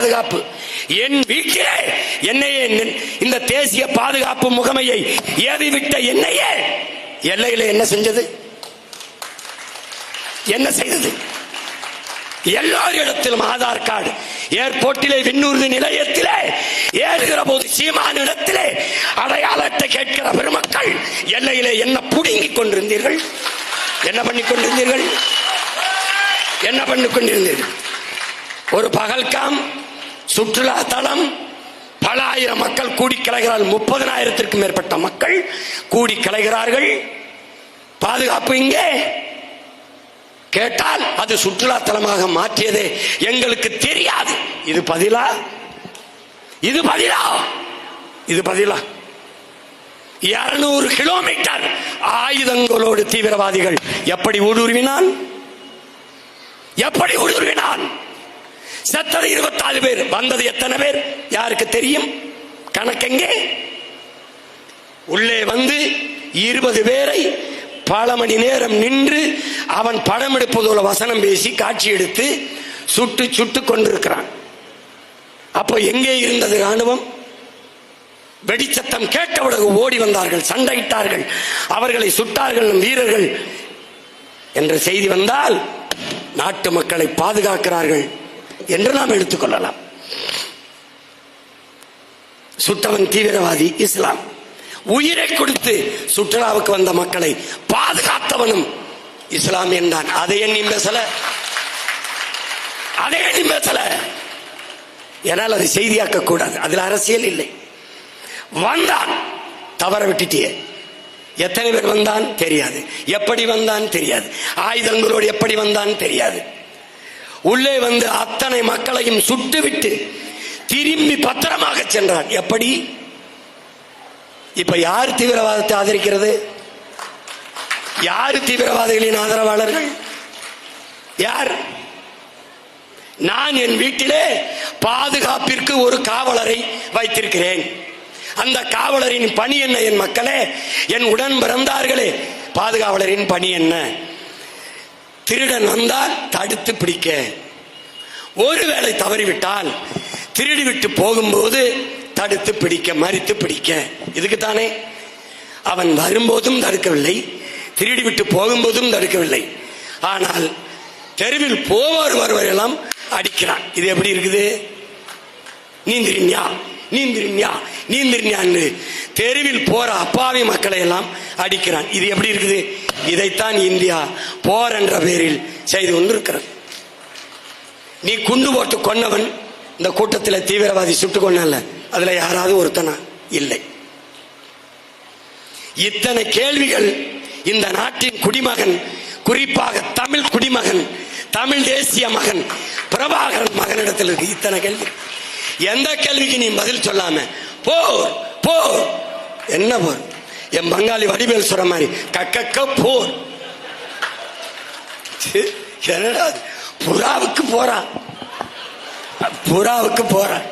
பாதுகாப்பு. என் வீட்டிலே என்னையே இந்த தேசிய பாதுகாப்பு முகமையை ஏவிவிட்ட என்னையே எல்லையில என்ன செஞ்சது? என்ன செய்தது? எல்லோரிடத்திலும் ஆதார் கார்டு ஏர்போர்ட்டிலே விண்ணூர்தி நிலையத்திலே ஏறுகிற போது சீமானிடத்திலே அடையாள அட்டை கேட்கிற பெருமக்கள் எல்லையிலே என்ன புடுங்கிக் கொண்டிருந்தீர்கள்? என்ன பண்ணி கொண்டிருந்தீர்கள்? என்ன பண்ணி கொண்டிருந்தீர்கள்? ஒரு பகல்காம் சுற்றுலா தலம் பல ஆயிரம் மக்கள் கூடி கலைகிறார்கள். முப்பதனாயிரத்திற்கும் மேற்பட்ட மக்கள் கூடி கலைகிறார்கள். பாதுகாப்பு இங்கே. கேட்டால் அது சுற்றுலா தலமாக மாற்றியதே எங்களுக்கு தெரியாது. இது பதிலா? இது பதிலா? இது பதிலா. இருநூறு கிலோமீட்டர் ஆயுதங்களோடு தீவிரவாதிகள் எப்படி ஊடுருவினான்? எப்படி ஊடுருவினான்? செத்தது இருபத்தாலு பேர். வந்தது எத்தனை பேர்? யாருக்கு தெரியும்? கணக்கெங்கே உள்ளே வந்து இருபது பேரை பல மணி நேரம் நின்று அவன் படம் எடுப்பதோட வசனம் பேசி காட்சி எடுத்து சுட்டு சுட்டு கொண்டிருக்கிறான். அப்போ எங்கே இருந்தது ராணுவம்? வெடிச்சத்தம் கேட்டவுடன் ஓடி வந்தார்கள் சண்டையிட்டார்கள். அவர்களை சுட்டார்கள் நம் வீரர்கள். என்ற செய்தி வந்தால் நாட்டு மக்களை பாதுகாக்கிறார்கள். என்று நாம் எடுத்துக்கொள்ளலாம் சுட்டவன் தீவிரவாதி இஸ்லாம். உயிரை கொடுத்து சுற்றுலாவுக்கு வந்த மக்களை பாதுகாத்தவனும் இஸ்லாம் என்றான் அதை எண்ணி பேசல. அதை எண்ணி பேசல. என்னால் அதை செய்தியாக்க கூடாது. அதில் அரசியல் இல்லை. வந்தான். தவற விட்டுட்டியே. எத்தனை பேர் வந்தான்? தெரியாது. எப்படி வந்தான்? தெரியாது. ஆயுதங்களோடு எப்படி வந்தான்? தெரியாது. உள்ளே வந்து அத்தனை மக்களையும் சுட்டுவிட்டு திரும்பி பத்திரமாக சென்றான். எப்படி? இப்ப யார் தீவிரவாதத்தை ஆதரிக்கிறது? யார் தீவிரவாதிகளின் ஆதரவாளர்கள்? யார்? நான் என் வீட்டிலே பாதுகாப்பிற்கு ஒரு காவலரை வைத்திருக்கிறேன். அந்த காவலரின் பணி என்ன என் மக்களே? என் உடன் பிறந்தார்களே பாதுகாவலரின் பணி என்ன? திருடன் வந்தால் தடுத்து பிடிக்க. ஒருவேளை தவறிவிட்டால் திருடி விட்டு போகும்போது தடுத்து பிடிக்க மறித்து பிடிக்க. இதுக்கு தானே அவன் வரும்போதும் தடுக்கவில்லை திருடி விட்டு போகும்போதும் தடுக்கவில்லை. ஆனால் தெருவில் போவார் வருவரெல்லாம் அடிக்கிறான். இது எப்படி இருக்குது? நீந்திரின்யா நீந்திரின்யா நீந்திரின்யான்னு தெருவில் போற அப்பாவி மக்களை எல்லாம் அடிக்கிறான். இது எப்படி இருக்குது? இதைத்தான் இந்தியா போர் என்ற பெயரில் செய்து கொண்டிருக்கிறது. நீ குண்டு போட்டு கொன்னவன் இந்த கூட்டத்தில் தீவிரவாதி சுட்டு கொண்டல அதுல யாராவது ஒருத்தனா? இல்லை. இத்தனை கேள்விகள் இந்த நாட்டின் குடிமகன் குறிப்பாக தமிழ் குடிமகன் தமிழ் தேசிய மகன் பிரபாகரன் மகனிடத்தில் இருக்கு. இத்தனை கேள்வி. எந்த கேள்விக்கு நீ பதில் சொல்லாம போர் போர் என்ன போர் என் பங்காளி வடிவேல் சொல்ற மாதிரி கக்கக்க போர் என்னடா புறாவுக்கு போறான் புறாவுக்கு போறான்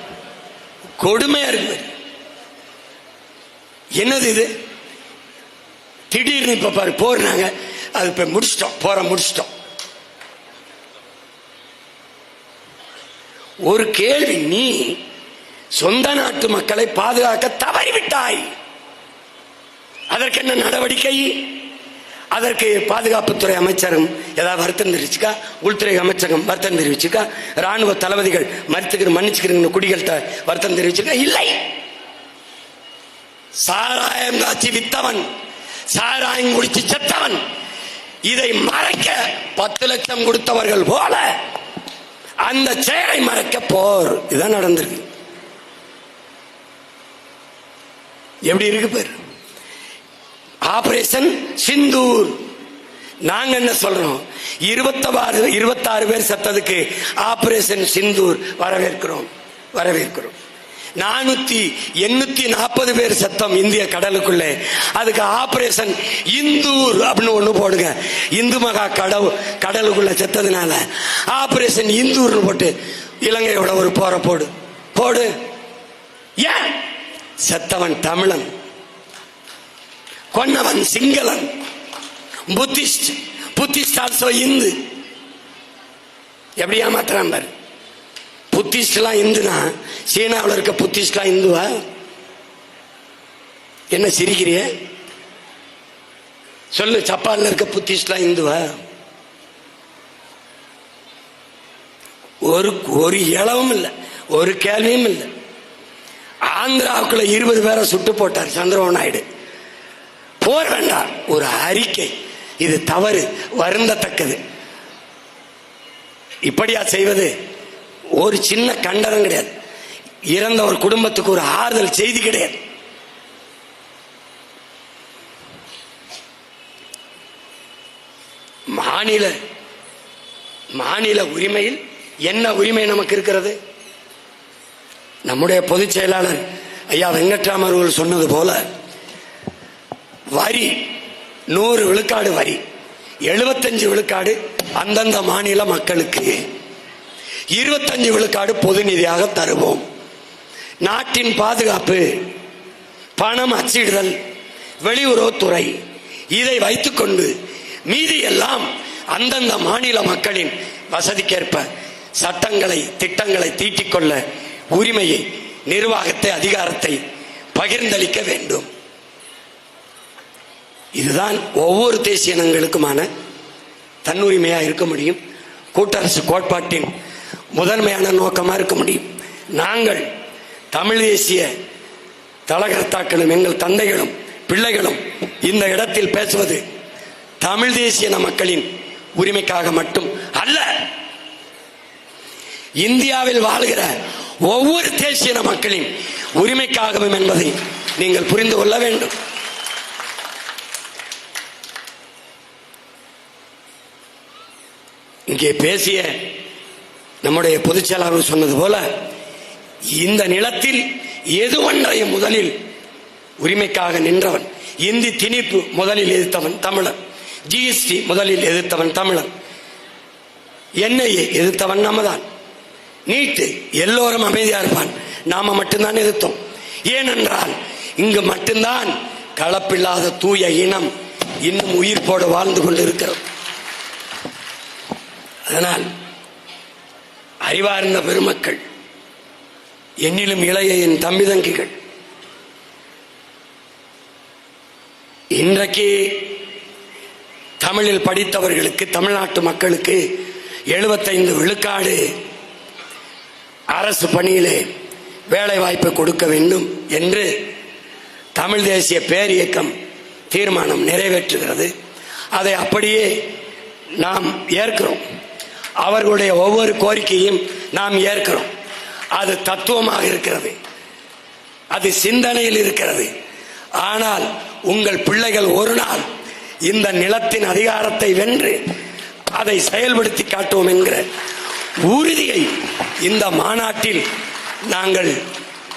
கொடுமையா இருக்கு. என்னது இது? திடீர்னு இப்ப பாரு போறாங்க அது இப்ப முடிச்சிட்டோம். போற முடிச்சிட்டோம். ஒரு கேள்வி நீ சொந்த நாட்டு மக்களை பாதுகாக்க தவறிவிட்டாய். அதற்கு என்ன நடவடிக்கை? அதற்கு பாதுகாப்புத்துறை அமைச்சரும் ஏதாவது வருத்தம் தெரிவிச்சுக்கா? உள்துறை அமைச்சகம் வருத்தம் தெரிவிச்சுக்கா? ராணுவ தளபதிகள் மறுத்துக்கிற மன்னிச்சுக்கிறீங்க குடிகள்கிட்ட வருத்தம் தெரிவிச்சுக்கா? இல்லை. சாராயம் காட்சி வித்தவன் சாராயம் குடிச்சு செத்தவன் இதை மறைக்க பத்து லட்சம் கொடுத்தவர்கள் போல அந்த செயலை மறைக்க போர். இதான் நடந்திருக்கு. எப்படி இருக்கு பேர்? ஆபரேஷன் சிந்தூர் நாங்க என்ன சொல்றோம்? இருபத்தாறு இருபத்தாறு பேர் செத்ததுக்கு ஆபரேஷன் சிந்தூர் வரவேற்கிறோம். வரவேற்கிறோம். நானூத்தி எண்ணூத்தி நாற்பது பேர் செத்தம் இந்திய கடலுக்குள்ளே. அதுக்கு ஆபரேஷன் இந்தூர் அப்படின்னு ஒண்ணு போடுங்க. இந்து மகா கடவு கடலுக்குள்ள செத்ததுனால ஆபரேஷன் இந்தூர்னு போட்டு இலங்கையோட ஒரு போற போடு. போடு. ஏன்? செத்தவன் தமிழன் கொன்னவன் சிங்களன் புத்திஸ்ட் புத்திஸ்ட் ஆல்சோ இந்து. எப்படி ஏமாத்துறான் பாரு. புத்திஸ்ட்லாம் இந்துனா சீனாவில் இருக்க புத்திஸ்ட்லாம் இந்துவா? என்ன சிரிக்கிறிய? சொல்லு ஜப்பானில் இருக்க புத்திஸ்ட்லாம் இந்துவா? ஒரு ஒரு இளவும் இல்லை ஒரு கேள்வியும் இல்லை. ஆந்திராவுக்குள்ள இருபது பேரை சுட்டு போட்டார். சந்திரபாபு நாயுடு. போர் வேண்டாம். ஒரு அறிக்கை. இது தவறு. வருந்தத்தக்கது. இப்படியா செய்வது? ஒரு சின்ன கண்டனம் கிடையாது. இறந்த ஒரு குடும்பத்துக்கு ஒரு ஆறுதல் செய்தி கிடையாது. மாநில மாநில உரிமையில் என்ன உரிமை நமக்கு இருக்கிறது? நம்முடைய பொதுச் செயலாளர் ஐயா வெங்கட்ராம அவர்கள் சொன்னது போல வரி நூறு விழுக்காடு வரி எழுபத்தஞ்சு விழுக்காடு அந்தந்த மாநில மக்களுக்கு இருபத்தஞ்சு விழுக்காடு பொது நிதியாக தருவோம். நாட்டின் பாதுகாப்பு பணம் அச்சிடுதல் வெளியுறவுத்துறை இதை வைத்துக்கொண்டு மீதி எல்லாம் அந்தந்த மாநில மக்களின் வசதிக்கேற்ப சட்டங்களை திட்டங்களை தீட்டிக்கொள்ள உரிமையை நிர்வாகத்தை அதிகாரத்தை பகிர்ந்தளிக்க வேண்டும். இதுதான் ஒவ்வொரு தேசிய இனங்களுக்குமான தன்னுரிமையா இருக்க முடியும். கூட்டரசு கோட்பாட்டின் முதன்மையான நோக்கமா இருக்க முடியும். நாங்கள் தமிழ் தேசிய தலகர்த்தாக்களும் எங்கள் தந்தைகளும் பிள்ளைகளும் இந்த இடத்தில் பேசுவது தமிழ் தேசிய இன மக்களின் உரிமைக்காக மட்டும் அல்ல. இந்தியாவில் வாழ்கிற ஒவ்வொரு தேசிய மக்களின் உரிமைக்காகவும் என்பதை நீங்கள் புரிந்து கொள்ள வேண்டும். இங்கே பேசிய நம்முடைய பொதுச் செயலாளர் சொன்னது போல இந்த நிலத்தில் எது ஒன்றையும் முதலில் உரிமைக்காக நின்றவன்? இந்தி திணிப்பு முதலில் எதிர்த்தவன் தமிழன். ஜிஎஸ்டி முதலில் எதிர்த்தவன் தமிழன். என்ஐஏ எதிர்த்தவன் நம்மதான். நீட்டு. எல்லோரும் அமைதியா இருப்பான். நாம மட்டும்தான் எதிர்த்தோம் ஏனென்றால் இங்கு மட்டும்தான் கலப்பில்லாத தூய இனம் இன்னும் உயிர்ப்போடு வாழ்ந்து கொண்டிருக்கிறது. அதனால் அறிவார்ந்த பெருமக்கள் என்னிலும் இளைய என் தம்பிதங்கிகள் இன்றைக்கு தமிழில் படித்தவர்களுக்கு தமிழ்நாட்டு மக்களுக்கு எழுபத்தைந்து விழுக்காடு அரசு பணியிலே வேலை வாய்ப்பை கொடுக்க வேண்டும் என்று தமிழ் தேசிய பேர் இயக்கம் தீர்மானம் நிறைவேற்றுகிறது. அதை அப்படியே நாம் ஏற்கிறோம். அவர்களுடைய ஒவ்வொரு கோரிக்கையும் நாம் ஏற்கிறோம். அது தத்துவமாக இருக்கிறது. அது சிந்தனையில் இருக்கிறது. ஆனால் உங்கள் பிள்ளைகள் ஒரு நாள் இந்த நிலத்தின் அதிகாரத்தை வென்று அதை செயல்படுத்தி காட்டுவோம் என்கிற உறுதியை இந்த மாநாட்டில் நாங்கள்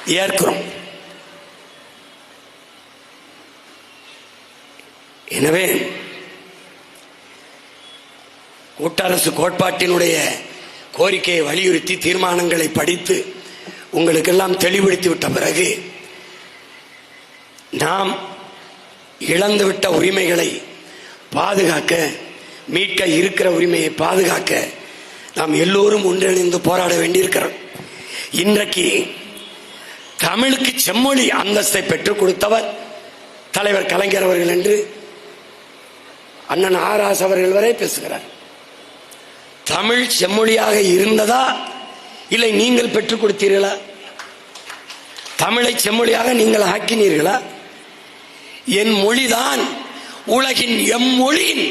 ஏற்கிறோம். எனவே கூட்டரசு கோட்பாட்டினுடைய கோரிக்கையை வலியுறுத்தி தீர்மானங்களை படித்து உங்களுக்கெல்லாம் தெளிவுபடுத்தி விட்ட பிறகு நாம் இழந்துவிட்ட உரிமைகளை பாதுகாக்க மீட்க இருக்கிற உரிமையை பாதுகாக்க நாம் எல்லோரும் ஒன்றிணைந்து போராட வேண்டியிருக்கிறோம். இன்றைக்கு தமிழுக்கு செம்மொழி அந்தஸ்தை பெற்றுக் கொடுத்தவர் தலைவர் கலைஞர் அவர்கள் என்று அண்ணன் ஆராஸ் அவர்கள் வரை பேசுகிறார். தமிழ் செம்மொழியாக இருந்ததா இல்லை நீங்கள் பெற்றுக் கொடுத்தீர்களா? தமிழை செம்மொழியாக நீங்கள் ஆக்கினீர்களா? என் மொழிதான் உலகின் எம்மொழியின்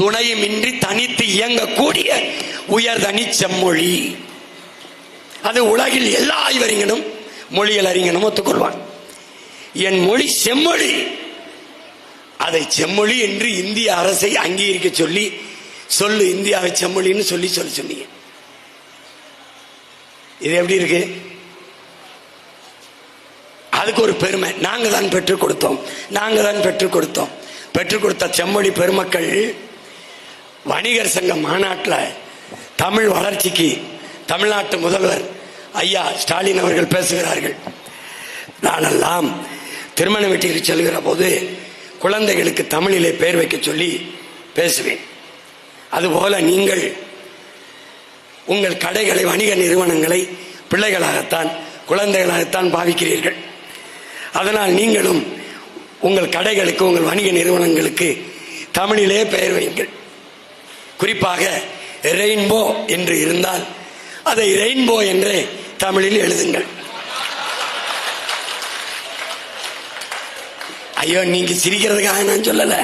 துணையுமின்றி தனித்து இயங்கக்கூடிய உயர்தனி செம்மொழி அது உலகில் எல்லா ஆய்வறிஞனும் மொழியல் அறிஞனும் ஒத்துக்கொள்வான் என் மொழி செம்மொழி. அதை செம்மொழி என்று இந்திய அரசை அங்கீகரிக்க சொல்லி சொல்லு இந்தியாவை செம்மொழின்னு சொல்லி சொல்லி சொன்னீங்க. இது எப்படி இருக்கு? அதுக்கு ஒரு பெருமை. நாங்க தான் பெற்றுக் கொடுத்தோம். நாங்க தான் பெற்றுக் கொடுத்தோம். பெற்றுக் கொடுத்த செம்மொழி பெருமக்கள் வணிகர் சங்க மாநாட்டில் தமிழ் வளர்ச்சிக்கு தமிழ்நாட்டு முதல்வர் ஐயா ஸ்டாலின் அவர்கள் பேசுகிறார்கள். நானெல்லாம் திருமண வீட்டுக்கு செல்கிற போது குழந்தைகளுக்கு தமிழிலே பெயர் வைக்க சொல்லி பேசுவேன். அதுபோல நீங்கள் உங்கள் கடைகளை வணிக நிறுவனங்களை பிள்ளைகளாகத்தான் குழந்தைகளாகத்தான் பாவிக்கிறீர்கள். அதனால் நீங்களும் உங்கள் கடைகளுக்கு உங்கள் வணிக நிறுவனங்களுக்கு தமிழிலே பெயர் வையுங்கள். குறிப்பாக ரெயின்போ என்று இருந்தால் அதை ரெயின்போ என்றே தமிழில் எழுதுங்கள். ஐயோ நீங்க சிரிக்கிறதுக்காக நான் சொல்லல.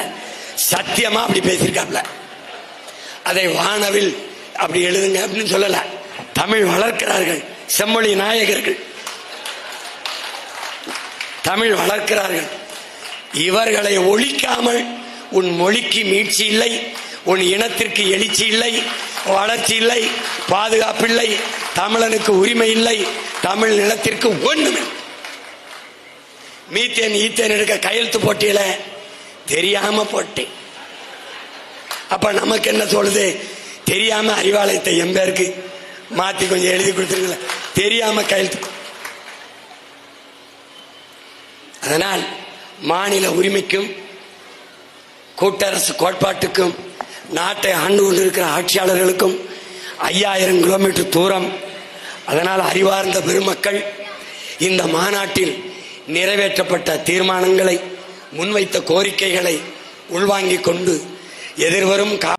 சத்தியமா அப்படி பேசியிருக்காப்ல. அதை வானவில் அப்படி எழுதுங்க அப்படின்னு சொல்லல. தமிழ் வளர்க்கிறார்கள். செம்மொழி நாயகர்கள். தமிழ் வளர்க்கிறார்கள். இவர்களை ஒழிக்காமல் உன் மொழிக்கு மீட்சி இல்லை உன் இனத்திற்கு எழுச்சி இல்லை வளர்ச்சி இல்லை பாதுகாப்பில்லை தமிழனுக்கு உரிமை இல்லை தமிழ் நிலத்திற்கு ஒண்ணுமில்லை மீத்தேன் ஈத்தேன் எடுக்க கையெழுத்து போட்டியில? தெரியாம போட்டேன். அப்ப நமக்கு என்ன சொல்லுது தெரியாம அறிவாலயத்தை எம்பேருக்கு மாத்தி கொஞ்சம் எழுதி கொடுத்துருக்கல. தெரியாம கையெழுத்து அதனால் மாநில உரிமைக்கும் கூட்டரசு கோட்பாட்டுக்கும் நாட்டை ஆண்டு கொண்டிருக்கிற ஆட்சியாளர்களுக்கும் ஐயாயிரம் கிலோமீட்டர் தூரம் அதனால் அறிவார்ந்த பெருமக்கள் இந்த மாநாட்டில் நிறைவேற்றப்பட்ட தீர்மானங்களை முன்வைத்த கோரிக்கைகளை உள்வாங்கிக் கொண்டு எதிர்வரும் கா